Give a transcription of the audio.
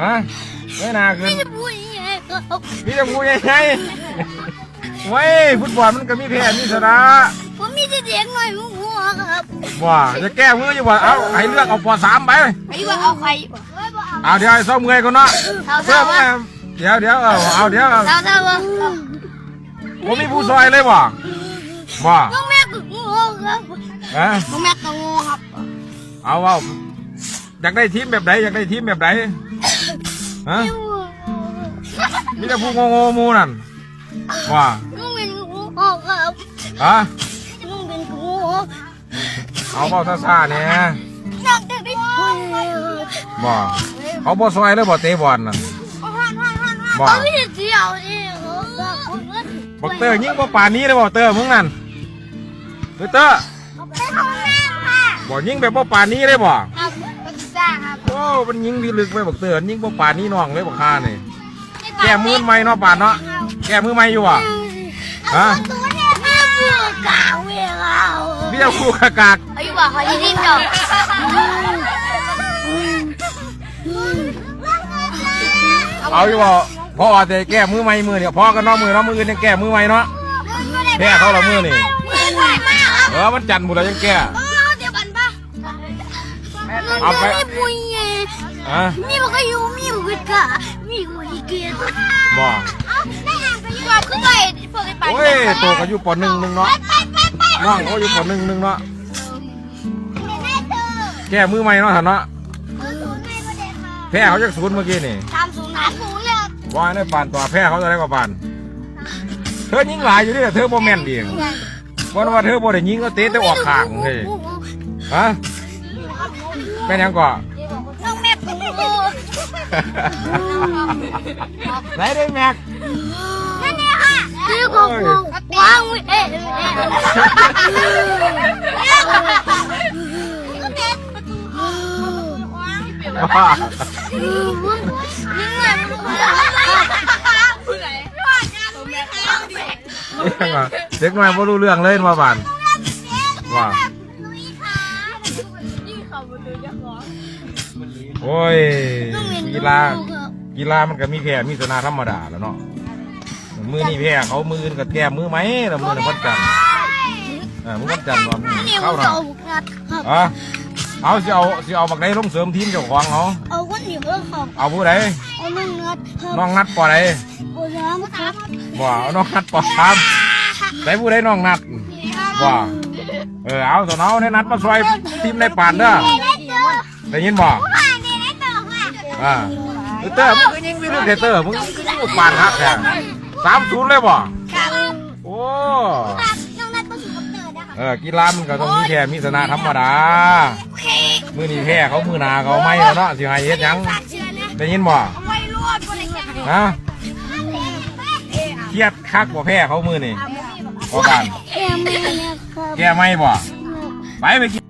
ฮะไม่นาขึ้นจะพูดยังไงครับมีแต่พูดยังไงเว้ยฟุตบอลมันก็มีแพ้มีชนะผมมีแต่เด็กหน่อยมึงหัวครับว่าจะแก้มืออยู่ว่าเอาให้เลือกเอาปอสามไปไอ้ว่าเอาใครเอาเดี๋ยวให้ซ้อมเงยก่อนเนาะเท่าเพื่อเท่ามาเดี๋ยวเดี๋ยวเอาเอาเดี๋ยวเอาเท่าเท่าว่าผมมีผู้ซอยเลยบ่บ่น้องแม่ก็งูครับฮะน้องแม่ก็งูครับ เอาเอาอยากได้ทีมแบบไหนอยากได้ทีมแบบไหน ฮะมีแต่ผู้โง่ๆหมูนั่นว่าน้องเป็นงูครับฮะน้องเป็นงูเอาเบาซ่าๆเนี่ยน้องจะได้พูดบ่เขาบ่ซอยเลยบ่เตะบอลน่ะบ่เขาไม่ได้เที่ยวนี่บักเตอร์ยิงบ่ป่านนี้เลยบ่เตอร์มึงนั่นเฮ้ยเตอร์ไปห้องน้ำค่ะบ่ยิงแบบบ่ป่านนี้เลยบ่ครับจ้า ครับโอ้มันยิงที่ลึกไปบักเตอร์ยิงบ่ป่านนี้น้องเลยบักคานี่แก้มือใหม่เนาะป่านเนาะแก้มือใหม่อยู่อะฮะตัวเนี่ยแม่พูดกล่าวเวลามีแต่คู่กากากอายุว่าเขาจะรีบจบเอาอยู่บ่พ่อแต่แก้มือใหม่มือเดียวพ่อก็เนาะมือเนาะมืออื่นยังแก้มือใหม่เนาะแพ้เขาละมือนี่มือใหญ่มากครับเออมันจันทร์หมดแล้วยังแก้เดี๋ยวกันปะ เอาไปมีปุยไงอะมีมันก็อยู่มีมันก็กะมีกูอีเกียร์บ่ได้ห่างไปอยู่แบบขึ้นไปพวกไอ้ไปโอ้ยโตก็อยู่ปหนึ่งหนึงเนาะไปไปไปน้องเขาอยู่ปหนึ่งหนึงเนาะได้เจอแก้มือใหม่เนาะท่านเนาะศูนย์ไม่ประเด็นค่ะแพ้เขาจากศูนย์เมื่อกี้นี่สามศูนย์สามศูนย์เลยว่าในปานต่อแพ้เขาจะได้กว่าปานเธอยิงหลายอยู่ดิเธอโมแมนดีวันว่าเธอบ่ได้ยิงก็เตะแต่ออกข้างเฮ้ยฮะ แม่นยังก่อน้องแม่ปูไหนได้แม็กนั่นเนี่ยค่ะซื้อของกูวางไว้เอ๊ะก็เด็ดประตูวางว่านี่ไงมันผู้ใหญ่ยอดงานไม่แข็งดิยังอะเด็กน้อยบ่รู้เรื่องเลยมาบานว่า โอ้ยกีฬากีฬามันก็มีแพ้มีชนะธรรมดาแล้วเนาะมือนี่แพ้เขามืออื่นก็แก้มือไหมแล้วมือนี่พันจันทร์เออมือพันจันทร์ว่ามือนี่เข้ามันนะจะเอางัดครับ อะเอาสิเอาสิเอาบักไดลงเสริมทีมเจ้าของเขาเอาคนเหนียวแล้วครับเอาผู้ใดเอานึ่งงัดครับน้องนัดปอใดโอ้น้ำครับบ่เอาน้องนัดปอสามใส่ผู้ใดน้องนัดบ่เออเอาตัวเอาในนัดมาซอยทีมในป่านเด้อได้เจอได้ยินบ่ อ่าเออเตอร์มึงก็ยิงวิลูกเตอร์มึงก็ยิงลูกป่านครับแท้สามศูนย์เลยบ่ครับโอ้ครับน้องนัดประสบกับเจอนะคะเออกีฬามันก็ต้องมีแพ้มีชนะธรรมดาโอเคมือนี้แพ้เขามือหนาเขาไม่แล้วเนาะสิให้เฮ็ดหยังฝากเชื่อนะได้ยินบ่ไม่รอดบริการฮะเครียดคักบ่แพ้เขามือนี่พอกันแอมไม่ครับแก้ไม่บ่ไปไปกิน